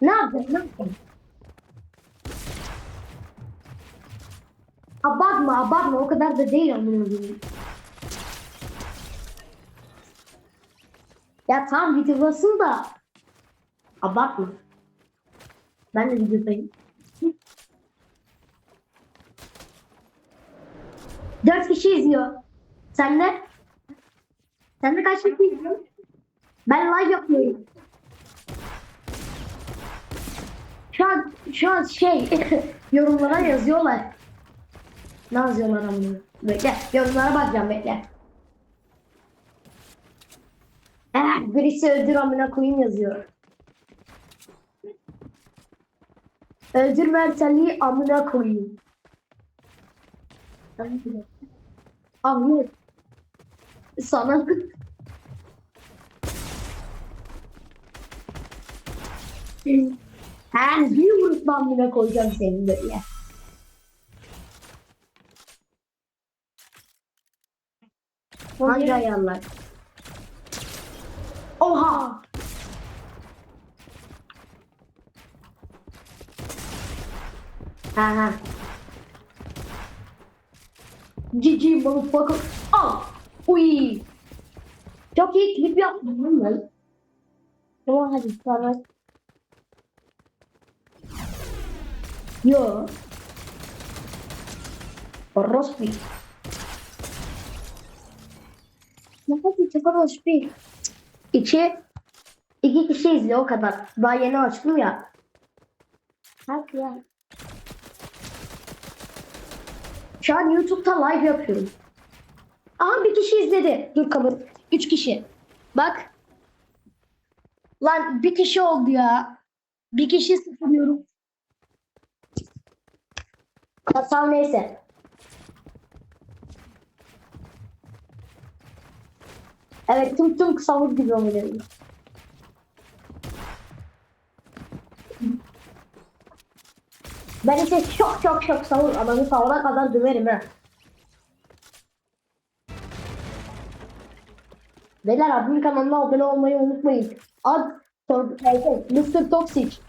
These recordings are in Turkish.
Ne yaptın? Ne yaptın? Abartma abartma o kadar da değil amına koyayım. Ya tam videodasın da abartma. Ben de videodayım. Dört kişi izliyor. Sen de? Sen de kaç kişi izliyorsun? Ben live yapıyorum. Şu an, şu an şey yorumlara yazıyorlar. Ne yazıyorlar amına? Bekle yorumlara bakacağım bekle. Eh, birisi öldür amına koyayım yazıyor. Öldür Mertel'i amına koyayım. Ahmet. Sana Her bir vurup amına koyacağım seni böyle. Hangi ayarlar? Oha! Ha ha. GG motherfucker. Al. Uy. Çok iyi klip yaptım lan ben. Tamam hadi sonra. Yo. Ne kadar çok Rospi. İki, iki kişi izliyor o kadar. Daha yeni açtım ya. Hadi ya. Şu an YouTube'da live yapıyorum. Aha bir kişi izledi. Dur kamera. Üç kişi. Bak. Lan bir kişi oldu ya. Bir kişi sıfırlıyorum. Kasal neyse. Evet tüm tüm kısalık gibi oluyor. Ben ise çok çok çok savur adamı savura kadar döverim ha. Beyler admin kanalına abone olmayı unutmayın. Ad Mr. Toxic.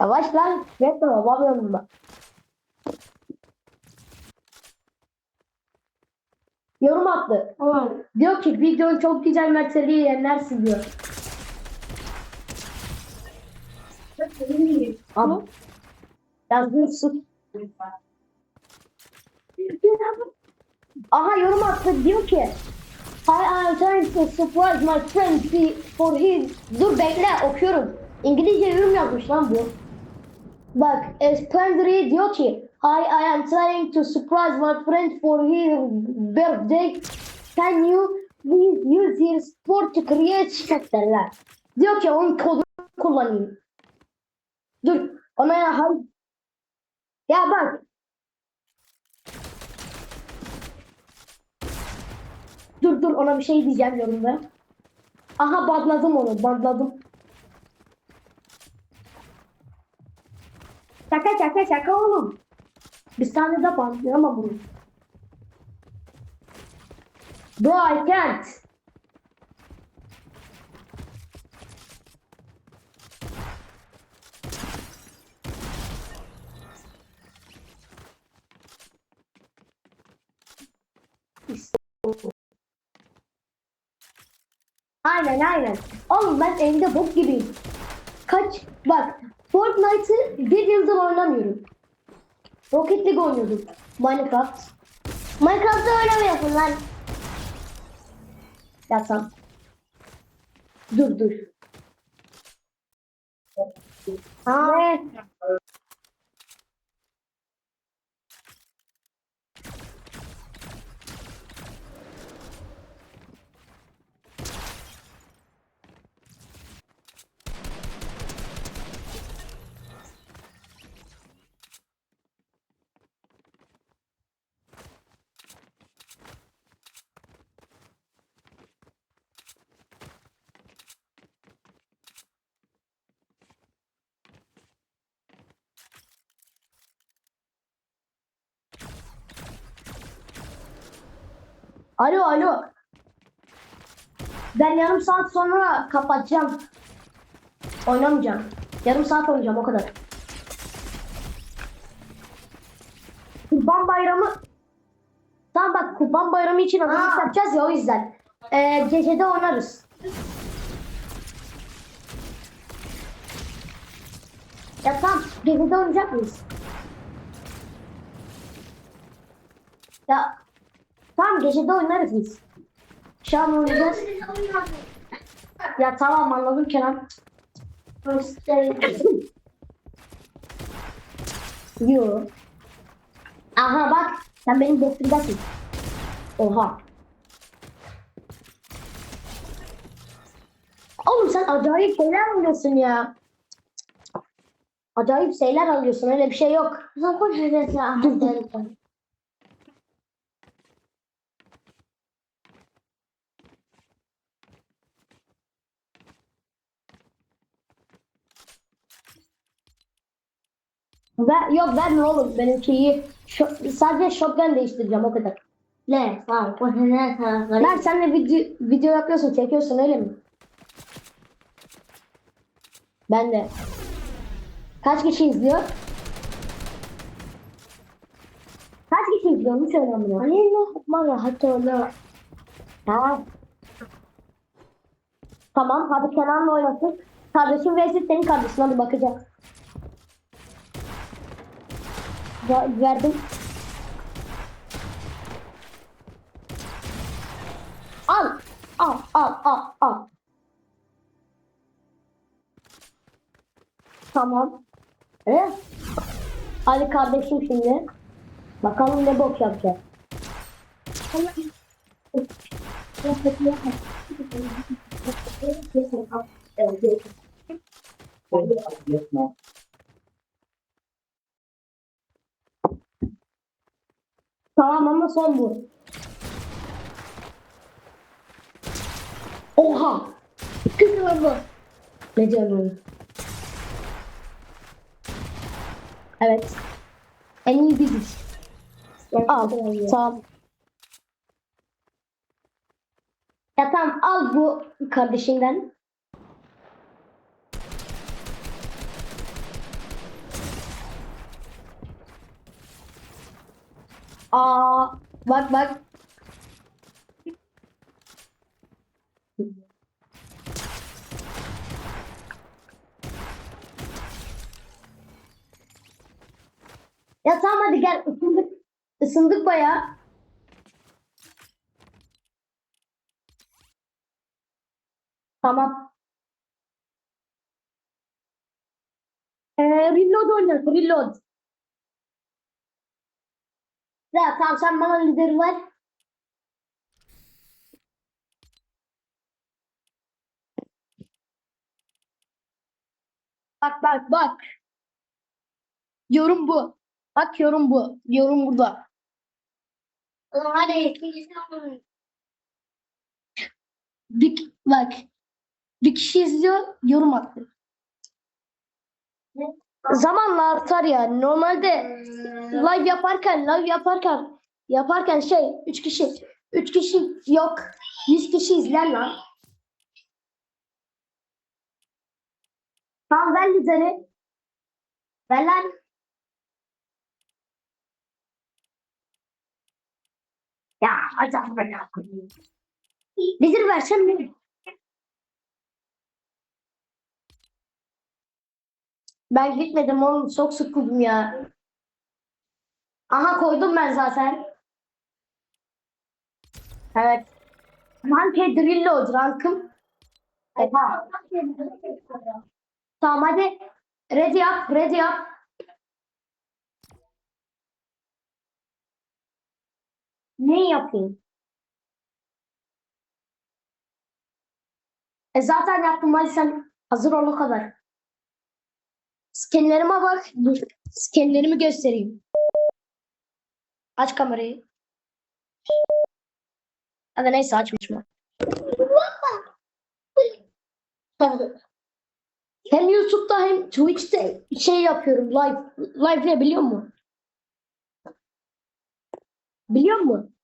Yavaş lan. Bekle babam yanımda. Yorum attı. Tamam. Diyor ki videon çok güzel Mert'leri yenersin diyor. Ama yazıyorsun. Aha yorum attı diyor ki I am trying to surprise my friend for his... Dur bekle okuyorum. İngilizce yorum yazmış lan bu. Bak Espandri diyor ki Hi, I am trying to surprise my friend for his birthday. Can you please use your sport to create şirketler? Diyor ki onun kodunu kullanayım. Dur ona ya. Ya bak. Dur dur ona bir şey diyeceğim yorumda. Aha badladım onu badladım. Şaka şaka şaka oğlum. Bir tane de bandlayamam bunu. Bro I can't. Aynen aynen. Oğlum ben evde bok gibiyim. Kaç bak Fortnite'ı bir yıldır oynamıyorum. Rocket League oynuyordum. Minecraft. Minecraft'ta oynamıyorsun lan. Ya tamam. Dur dur. Ha. Alo alo. Ben yarım saat sonra kapatacağım. Oynamayacağım. Yarım saat oynayacağım o kadar. Kurban bayramı Tamam bak kurban bayramı için hazırlık yapacağız ya o yüzden. Ee, gecede oynarız. Ya tamam gecede oynayacak mıyız? Ya tamam gecede oynarız biz. Şu an oynayacağız. Ya tamam anladım Kenan. Yo. Aha bak sen benim doktordasin. Oha. Oğlum sen acayip şeyler alıyorsun ya. Acayip şeyler alıyorsun öyle bir şey yok. Dur, Ver, yok verme oğlum benimkiyi. Şo- sadece shotgun değiştireceğim o kadar. Ne? Tamam. O ne tarafları? Lan sen de video, video yapıyorsun, çekiyorsun öyle mi? Ben de. Kaç kişi izliyor? Kaç kişi izliyor? Onu söyle bana. Hani ne yapmalı? Hatta onu. Ha. Tamam, hadi Kenan'la oynasın. Kardeşim vs senin kardeşin, hadi bakacağız. Ver- verdim. Al, al, al, al, al. Tamam. Evet. Hadi kardeşim şimdi. Bakalım ne bok yapacak. Tamam ama son bu. Oha! Güzel bu. Ne oğlum? Evet. En iyi biziz. Al. Tamam. Ya tamam al bu kardeşinden. Aa, bak bak. Ya tamam hadi gel ısındık. Isındık bayağı. Tamam. Ee, reload oynarız. Reload. Ya tamam sen bana lideri ver. Bak bak bak. Yorum bu. Bak yorum bu. Yorum burada. Hadi. Bir, bak. Bir kişi izliyor, yorum attı. Zamanla artar yani. Normalde live yaparken, live yaparken, yaparken şey, üç kişi, üç kişi yok, yüz kişi izler lan. Tamam ver lideri. Ver lan. Ya acaba ben yapayım. Lideri versem mi? Ben gitmedim oğlum çok sıkıldım ya. Aha koydum ben zaten. Evet. Rank Drillo rankım. Oha. Tamam hadi. Ready yap, ready yap. Ne yapayım? E zaten yaptım hadi sen hazır ol o kadar. Skenlerime bak. Dur. Skenlerimi göstereyim. Aç kamerayı. Hadi neyse açmışım. hem YouTube'da hem Twitch'te şey yapıyorum live. Live ne biliyor musun? Biliyor musun?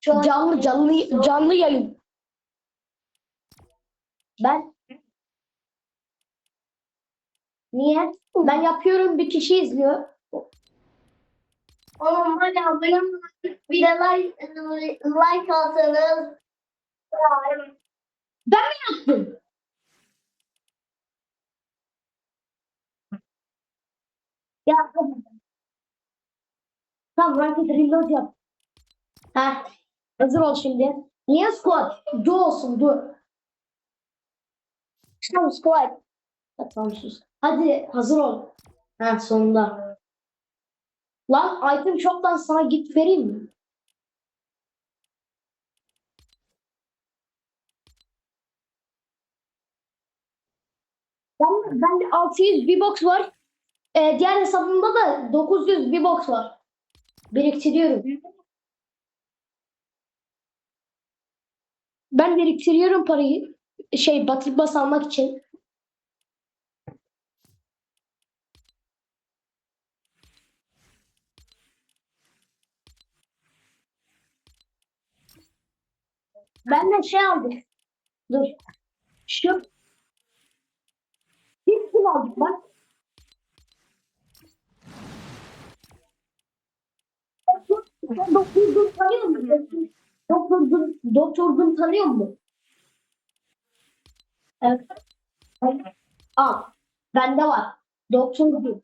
Canlı canlı canlı yayın. Ben Niye? Ben yapıyorum bir kişi izliyor. Oğlum hadi abone olun. Bir de like, like atsanız. Ben mi yaptım? Ya Tamam Ranked Reload yap. Ha, hazır ol şimdi. Niye squad? Du olsun du. Tamam squad. Tamam sus. Hadi hazır ol. Ha sonunda. Lan item shop'tan sana git vereyim mi? Ben, bende 600 V-Box var. Ee, diğer hesabımda da 900 V-Box var. Biriktiriyorum. Ben biriktiriyorum parayı. Şey Battle Pass almak için. Ben de şey aldım. Dur. Şu. Bir kim aldık bak. Doktor Dur tanıyor musun? Doktor Dur, Doktor Dur tanıyor musun? Evet. Al. Bende var. Doktor Dur.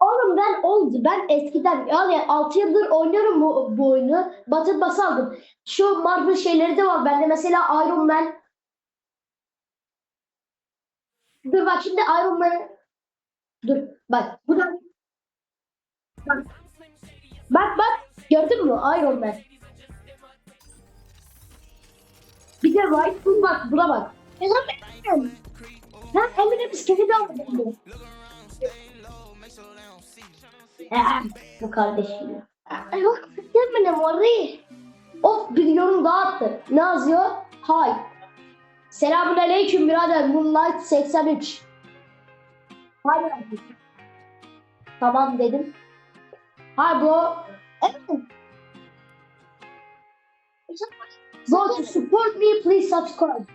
Oğlum ben oldu. Ben eskiden yani 6 yıldır oynuyorum bu, bu oyunu. Batı bas aldım. Şu Marvel şeyleri de var. Bende mesela Iron Man. Dur bak şimdi Iron Man. Dur bak. Bu da Bak. Bak. Gördün mü? Iron Man. Bir de White Bull bak. Buna bak. Eminem. Ha Eminem bisikleti de aldım. Ah, Bu kardeşim. Ay bak Eminem orayı. Of bir yorum daha attı. Ne yazıyor? Hay. Selamun aleyküm birader. Moonlight 83. Hay. Tamam dedim. Hi bro. Bro to support me please subscribe.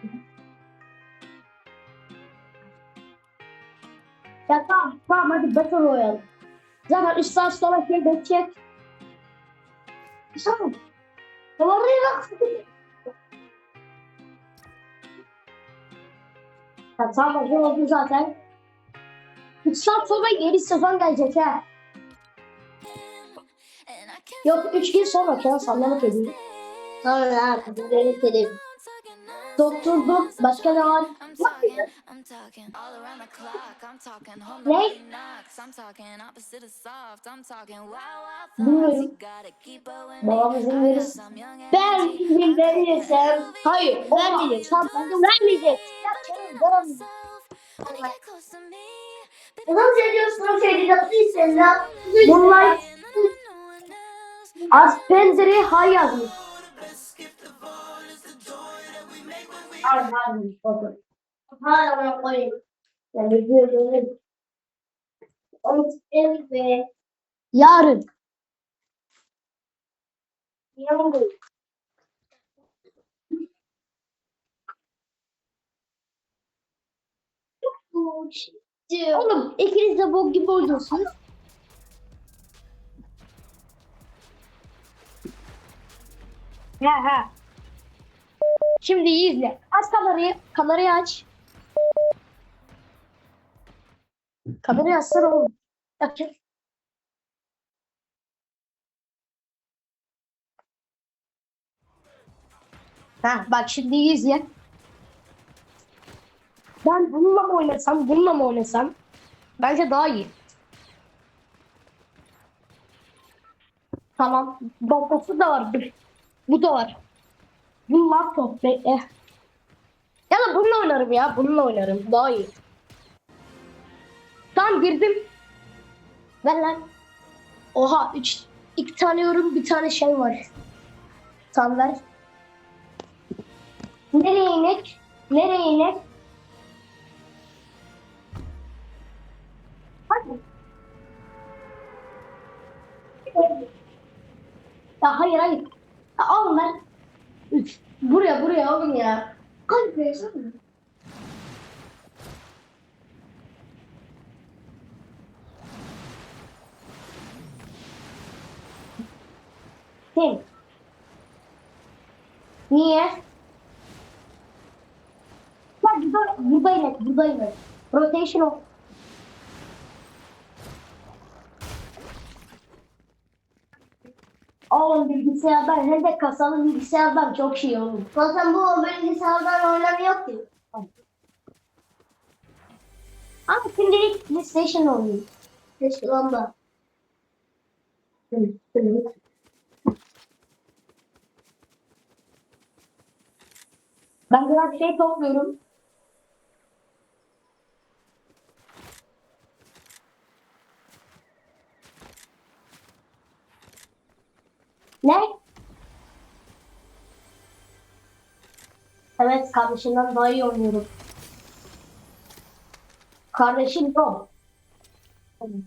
Ya tamam tamam hadi Battle Royale. Zaten 3 saat sonra şey geçecek. Tamam. Oraya bak. Ya tamam hazır oldu zaten. 3 saat sonra yeni sezon gelecek ha. Yok 3 gün sonra falan sallamak edeyim. Sonra bizleri selim. Doktor Dok başka ne var? Ne? Bilmiyorum. Babam izin verir. I'm young and Ben izin verirsem. Hayır vermeyecek. Tamam vermeyecek. Ya canım canım. Wanna get close to me? Baby, Nasıl ediyorsun Yazmış bakın. Hala ben koyayım. Yani böyle Onu tutuyorum ve yarın. Oğlum ikiniz de bok gibi oynuyorsunuz. Ha ha. Şimdi iyi izle. Aç kamerayı. Kamerayı aç. Kamerayı açsana oğlum. Bak. Ha bak şimdi iyi izle. Ben bununla mı oynasam, bununla mı oynasam? Bence daha iyi. Tamam. Bombası da var. Bu da var. Bu laptop bekle. Ya da bununla oynarım ya. Bununla oynarım. Daha iyi. Tamam girdim. Ver lan. Oha. Üç, iki tane yorum bir tane şey var. Tamam ver. Nereye inek? Nereye inek? Hadi. Ya hayır hayır. Ya ben Üç. Buraya buraya oğlum ya. Versene. Kim? Niye? Bak burada, buradayım buradayım. Rotation of. Oğlum bilgisayardan hem de kasalı bilgisayardan çok şey oğlum. Zaten bu bilgisayardan oynamıyor ki. Ama şimdilik PlayStation oynuyor. Keşke onda. Ben biraz şey topluyorum. Ne? Evet kardeşimden daha iyi oynuyorum. Kardeşim yok. Oğlum.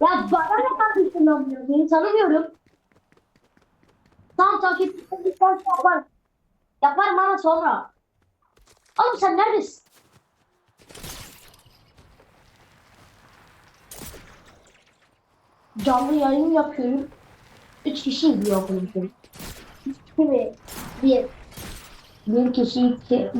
Ya bana ne kardeşim anlıyor? Beni tanımıyorum. Tamam takip ettikten yapar. Yapar bana sonra. Oğlum sen neredesin? Canlı yayın yapıyorum. Üç kişi izliyor bunu. Üç kişi mi? Bir. Bir kişi iki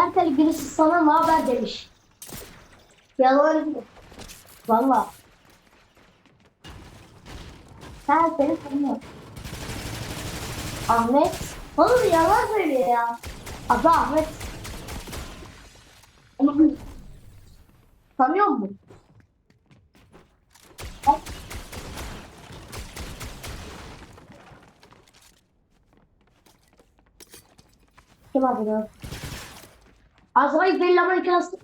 Mertel birisi sana ne haber demiş. Yalan? Valla. Sen seni tanıyor. Ahmet. Oğlum yalan söylüyor ya. Adı Ahmet. Onu tanıyor musun? Kim adı ya? Azrail Bellama hikayesi.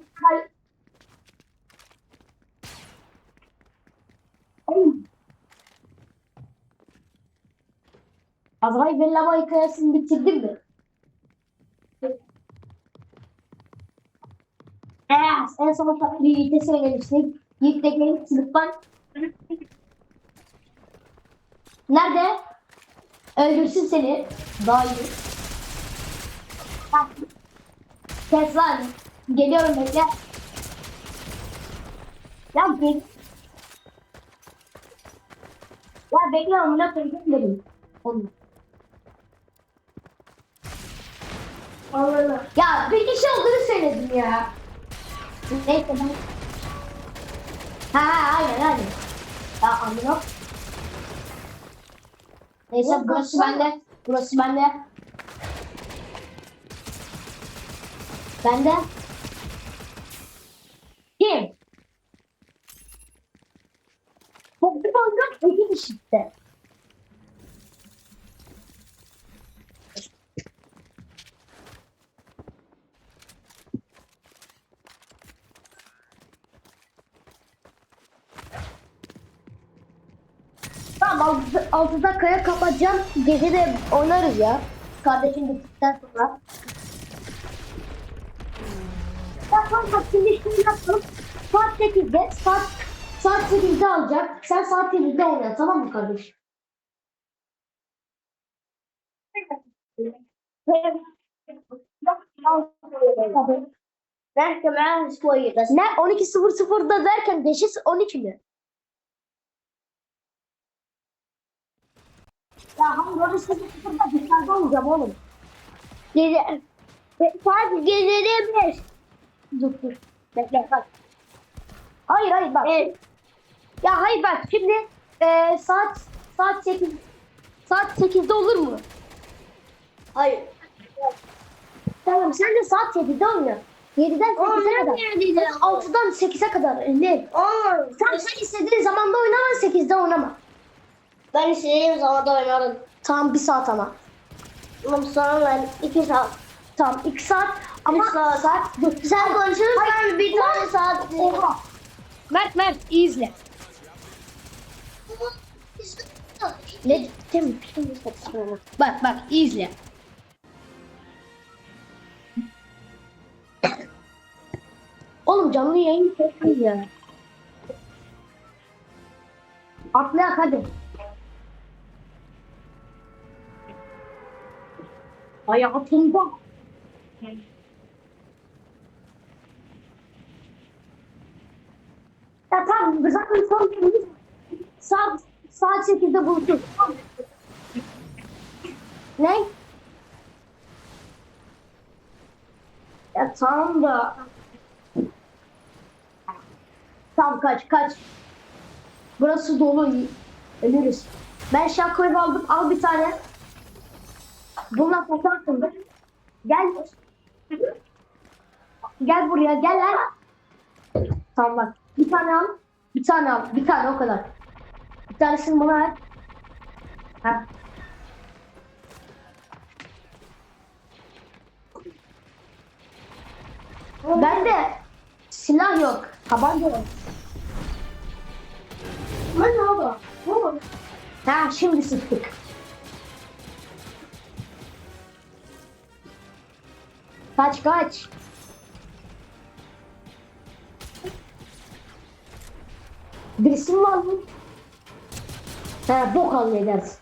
Oğlum. Azrail Bellama hikayesini bitirdin mi? Evet, en son bir Yiğit'e söylemiştik. Yiğit de gelip sınıftan. Nerede? Öldürsün seni. Daha iyi. Bak. Kes lan. Geliyorum bekle. Ya gel. Ya bekle amına koyayım dedim. Oğlum. Allah Allah. Ya bir kişi olduğunu söyledim ya. Neyse ben... Ha ha aynen aynen. Ya amına. Neyse burası bende. Burası bende. Bende. Kim? Toplu iki kişi işte. Tamam 6 dakikaya kapatacağım. Gece de oynarız ya. Kardeşim bittikten sonra. Tamam bak şimdi şimdi yapalım. Saat 8'de saat saat 8'de alacak. Sen saat 7'de oyna tamam mı kardeşim? Belki ben spoiler. Ne 12.00'da derken deşi 12 mi? Ya hangi 12.00'da dışarıda olacağım oğlum. Gece. Saat geceleri. Dur dur. Bekle bak. Hayır hayır bak. Evet. Ya hayır bak şimdi e, saat saat 8 saat 8'de olur mu? Hayır. Tamam sen de saat 7'de oyna. 7'den Oğlum 8'e ben kadar. neredeydim? 6'dan 8'e kadar. Ne? Sen, sen istediğin zamanda oynama 8'de oynama. Ben istediğim zaman da oynarım. Tamam bir saat ama. Oğlum sonra ben iki saat. Tamam 2 saat ama saat. Sen konuşursan bir tane saat. Oha. Mert Mert iyi izle. Ne dedim? Bak bak iyi izle. Oğlum canlı yayın çok iyi ya. Atlayak hadi. Hayatımda. Ya tamam zaten son günümüz saat saat 8'de buluşuruz. Ne? Ya tamam da. Tamam kaç kaç. Burası dolu. Ölürüz. Ben şakoyu aldım. Al bir tane. Bununla fotoğrafım. Gel. Gel buraya gel lan. Tamam bak. Bir tane al. Bir tane al. Bir tane o kadar. Bir tanesini bana ver. Ha. Bende silah yok. Tabanca yok. Ben ne oldu? Oldu? Ha şimdi sıktık. Kaç kaç. Birisi mi var mı? He bok halledersin.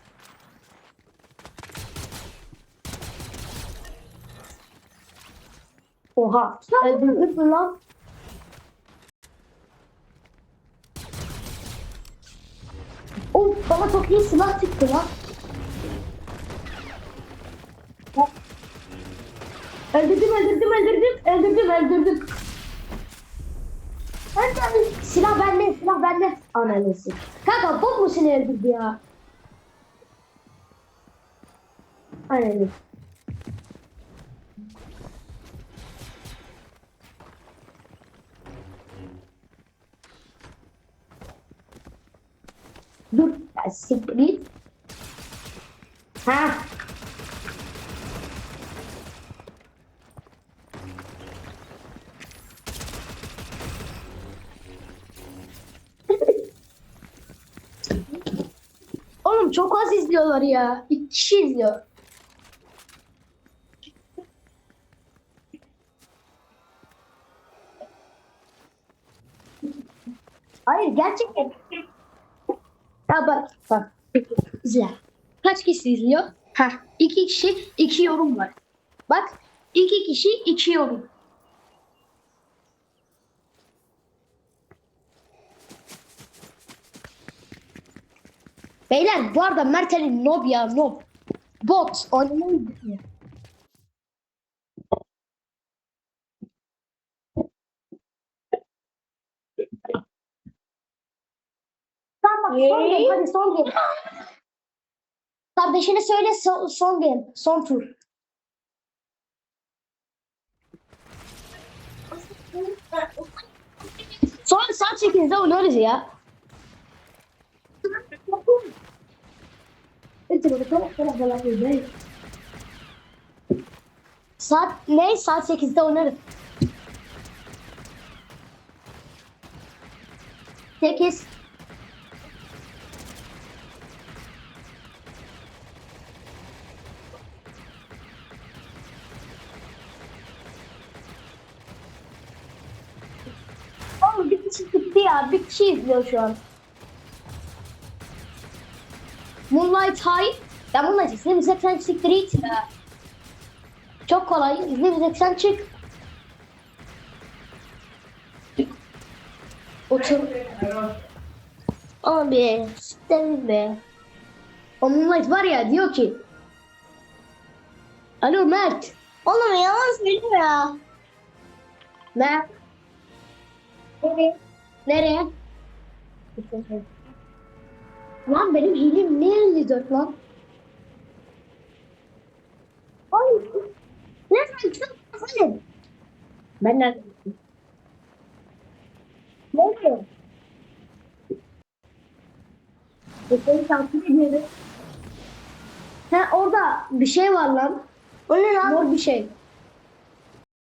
Oha. Öldürdük mü lan? Oğlum bana çok iyi silah çıktı lan. Öldürdüm, öldürdüm, öldürdüm, öldürdüm, öldürdüm. Hadi silah bende, silah bende. Ananesi. Kanka bok mu seni öldürdü ya? Ananesi. Dur, siktir git. Ha. Oğlum çok az izliyorlar ya. İki kişi izliyor. Hayır gerçekten. Ya bak bak. İzle. Kaç kişi izliyor? Ha, iki kişi, iki yorum var. Bak, iki kişi, iki yorum. Beyler bu arada Mert Ali nob ya nob. Bot oynamayı bilmiyor. Tamam bak son game hadi son game. Kardeşine söyle son, son game son tur. Sonra saat 8'de oynarız ya. Saat ne? Saat 8'de oynarız. 8 Oğlum bir kişi gitti ya. Bir kişi izliyor şu an. Moonlight High. Ya Moonlight izlemeyecek sen siktir it ya. Çok kolay. İzlemeyecek sen çık. Otur. Abi siktir be. O Moonlight var ya diyor ki. Alo Mert. Oğlum yalan söylüyor ya. Mert. Nereye? Nereye? Lan benim hilim ne 54 lan? Ay. Ne sen. Ben neredeyim? Ne oluyor? Seni takip ediyorum. Ha orada bir şey var lan. O ne lan? Mor bir şey.